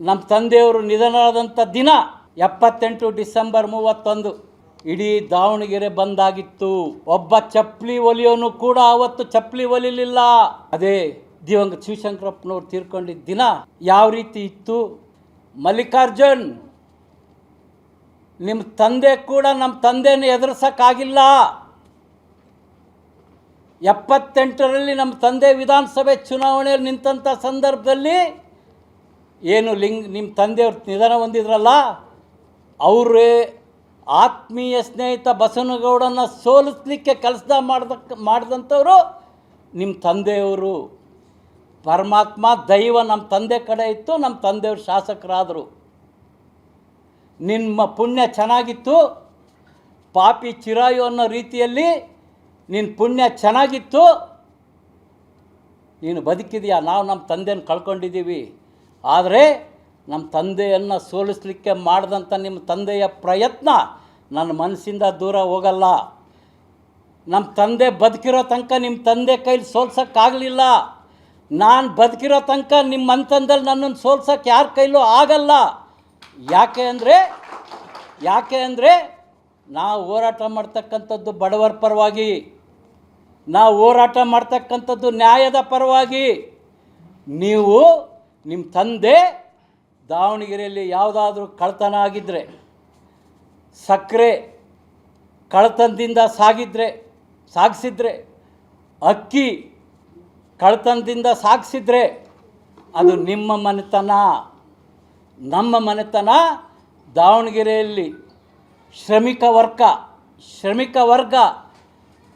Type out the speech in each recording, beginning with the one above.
ನಮ್ಮ ತಂದೆಯವರು ನಿಧನರಾದಂಥ ದಿನ ಎಪ್ಪತ್ತೆಂಟು ಡಿಸೆಂಬರ್ ಮೂವತ್ತೊಂದು ಇಡೀ ದಾವಣಗೆರೆ ಬಂದಾಗಿತ್ತು. ಒಬ್ಬ ಚಪ್ಪಲಿ ಒಲಿಯೋನು ಕೂಡ ಅವತ್ತು ಚಪ್ಪಲಿ ಒಲಿಲಿಲ್ಲ. ಅದೇ ದಿವಂಗ ಶಿವಶಂಕರಪ್ಪನವ್ರು ತೀರ್ಕೊಂಡಿದ್ದ ದಿನ ಯಾವ ರೀತಿ ಇತ್ತು? ಮಲ್ಲಿಕಾರ್ಜುನ್ ನಿಮ್ಮ ತಂದೆ ಕೂಡ ನಮ್ಮ ತಂದೆನ ಎದುರಿಸೋಕ್ಕಾಗಿಲ್ಲ. ಎಪ್ಪತ್ತೆಂಟರಲ್ಲಿ ನಮ್ಮ ತಂದೆ ವಿಧಾನಸಭೆ ಚುನಾವಣೆಯಲ್ಲಿ ನಿಂತಹ ಸಂದರ್ಭದಲ್ಲಿ ಏನು ಲಿಂಗ್ ನಿಮ್ಮ ತಂದೆಯವ್ರ ನಿಧನ ಹೊಂದಿದ್ರಲ್ಲ, ಅವರೇ ಆತ್ಮೀಯ ಸ್ನೇಹಿತ ಬಸವನಗೌಡನ ಸೋಲಿಸ್ಲಿಕ್ಕೆ ಕೆಲಸ ಮಾಡ್ದ ಮಾಡಿದಂಥವರು ನಿಮ್ಮ ತಂದೆಯವರು. ಪರಮಾತ್ಮ ದೈವ ನಮ್ಮ ತಂದೆ ಕಡೆ ಇತ್ತು ನಮ್ಮ ತಂದೆಯವರು ಶಾಸಕರಾದರು. ನಿಮ್ಮ ಪುಣ್ಯ ಚೆನ್ನಾಗಿತ್ತು, ಪಾಪಿ ಚಿರಾಯು ಅನ್ನೋ ರೀತಿಯಲ್ಲಿ ನಿನ್ನ ಪುಣ್ಯ ಚೆನ್ನಾಗಿತ್ತು. ನೀನು ಬದುಕಿದೆಯಾ? ನಾವು ನಮ್ಮ ತಂದೆಯನ್ನು ಕಳ್ಕೊಂಡಿದ್ದೀವಿ. ಆದರೆ ನಮ್ಮ ತಂದೆಯನ್ನು ಸೋಲಿಸಲಿಕ್ಕೆ ಮಾಡಿದಂಥ ನಿಮ್ಮ ತಂದೆಯ ಪ್ರಯತ್ನ ನನ್ನ ಮನಸ್ಸಿಂದ ದೂರ ಹೋಗಲ್ಲ. ನಮ್ಮ ತಂದೆ ಬದುಕಿರೋ ತನಕ ನಿಮ್ಮ ತಂದೆ ಕೈಲಿ ಸೋಲ್ಸೋಕ್ಕಾಗಲಿಲ್ಲ. ನಾನು ಬದುಕಿರೋ ತನಕ ನಿಮ್ಮ ಮಂತಂದಲ್ಲಿ ನನ್ನನ್ನು ಸೋಲ್ಸೋಕ್ಕೆ ಯಾರ ಕೈಲೂ ಆಗಲ್ಲ. ಯಾಕೆ ಅಂದರೆ ಯಾಕೆ ಅಂದರೆ ನಾವು ಹೋರಾಟ ಮಾಡ್ತಕ್ಕಂಥದ್ದು ಬಡವರ ಪರವಾಗಿ, ನಾವು ಹೋರಾಟ ಮಾಡ್ತಕ್ಕಂಥದ್ದು ನ್ಯಾಯದ ಪರವಾಗಿ, ನೀವು ನಿಮ್ಮ ತಂದೆ ದಾವಣಗೆರೆಯಲ್ಲಿ ಯಾವುದಾದ್ರೂ ಕಳ್ತನ ಆಗಿದ್ದರೆ ಸಕ್ಕರೆ ಕಳ್ತನದಿಂದ ಸಾಗಿದ್ರೆ, ಸಾಗಿಸಿದ್ರೆ, ಅಕ್ಕಿ ಕಳ್ತನದಿಂದ ಸಾಗಿಸಿದ್ರೆ ಅದು ನಿಮ್ಮ ಮನೆತನ. ನಮ್ಮ ಮನೆತನ ದಾವಣಗೆರೆಯಲ್ಲಿ ಶ್ರಮಿಕ ವರ್ಗ ಶ್ರಮಿಕ ವರ್ಗ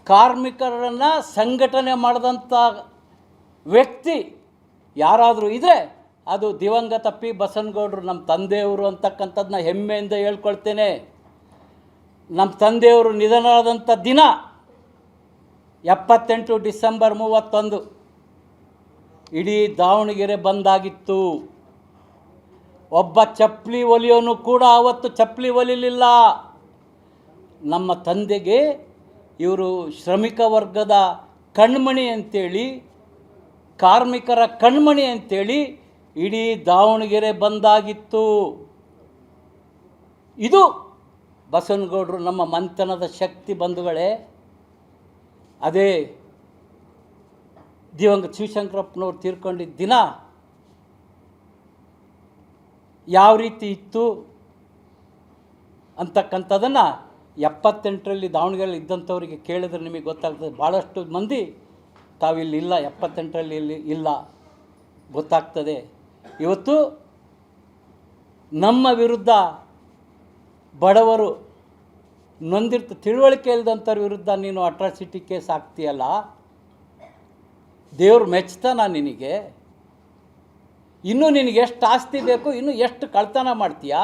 ಕಾರ್ಮಿಕರನ್ನು ಸಂಘಟನೆ ಮಾಡಿದಂಥ ವ್ಯಕ್ತಿ ಯಾರಾದರೂ ಇದ್ರೆ ಅದು ದಿವಂಗತ ಪಿ. ಬಸನಗೌಡರು ನಮ್ಮ ತಂದೆಯವರು ಅಂತಕ್ಕಂಥದ್ದನ್ನ ಹೆಮ್ಮೆಯಿಂದ ಹೇಳ್ಕೊಳ್ತೇನೆ. ನಮ್ಮ ತಂದೆಯವರು ನಿಧನರಾದಂಥ ದಿನ ಎಪ್ಪತ್ತೆಂಟು ಡಿಸೆಂಬರ್ ಮೂವತ್ತೊಂದು ಇಡೀ ದಾವಣಗೆರೆ ಬಂದಾಗಿತ್ತು. ಒಬ್ಬ ಚಪ್ಪಲಿ ಒಲಿಯೋನು ಕೂಡ ಅವತ್ತು ಚಪ್ಪಲಿ ಒಲಿಲಿಲ್ಲ. ನಮ್ಮ ತಂದೆಗೆ ಇವರು ಶ್ರಮಿಕ ವರ್ಗದ ಕಣ್ಮಣಿ ಅಂತೇಳಿ ಕಾರ್ಮಿಕರ ಕಣ್ಮಣಿ ಅಂತೇಳಿ ಇಡೀ ದಾವಣಗೆರೆ ಬಂದಾಗಿತ್ತು. ಇದು ಬಸವನಗೌಡರು ನಮ್ಮ ಮಂಥನದ ಶಕ್ತಿ ಬಂಧುಗಳೇ. ಅದೇ ದಿವಂಗತ ಶಿವಶಂಕರಪ್ಪನವ್ರು ತೀರ್ಕೊಂಡಿದ್ದ ದಿನ ಯಾವ ರೀತಿ ಇತ್ತು ಅಂತಕ್ಕಂಥದ್ದನ್ನು ಎಪ್ಪತ್ತೆಂಟರಲ್ಲಿ ದಾವಣಗೆರೆಯಲ್ಲಿ ಇದ್ದಂಥವರಿಗೆ ಕೇಳಿದ್ರೆ ನಿಮಗೆ ಗೊತ್ತಾಗ್ತದೆ. ಭಾಳಷ್ಟು ಮಂದಿ ತಾವಿಲ್ಲಿ ಇಲ್ಲ, ಎಪ್ಪತ್ತೆಂಟರಲ್ಲಿ ಇಲ್ಲಿ ಇಲ್ಲ, ಗೊತ್ತಾಗ್ತದೆ. ಇವತ್ತು ನಮ್ಮ ವಿರುದ್ಧ ಬಡವರು ನೊಂದಿರ್ತ, ತಿಳುವಳಿಕೆ ಇಲ್ಲದಂಥವ್ರ ವಿರುದ್ಧ ನೀನು ಅಟ್ರಾಸಿಟಿ ಕೇಸ್ ಹಾಕ್ತೀಯಲ್ಲ, ದೇವ್ರು ಮೆಚ್ತಾನ ನಿನಗೆ. ಇನ್ನೂ ನಿನಗೆ ಎಷ್ಟು ಆಸ್ತಿ ಬೇಕು, ಇನ್ನೂ ಎಷ್ಟು ಕಳ್ತನ ಮಾಡ್ತೀಯಾ?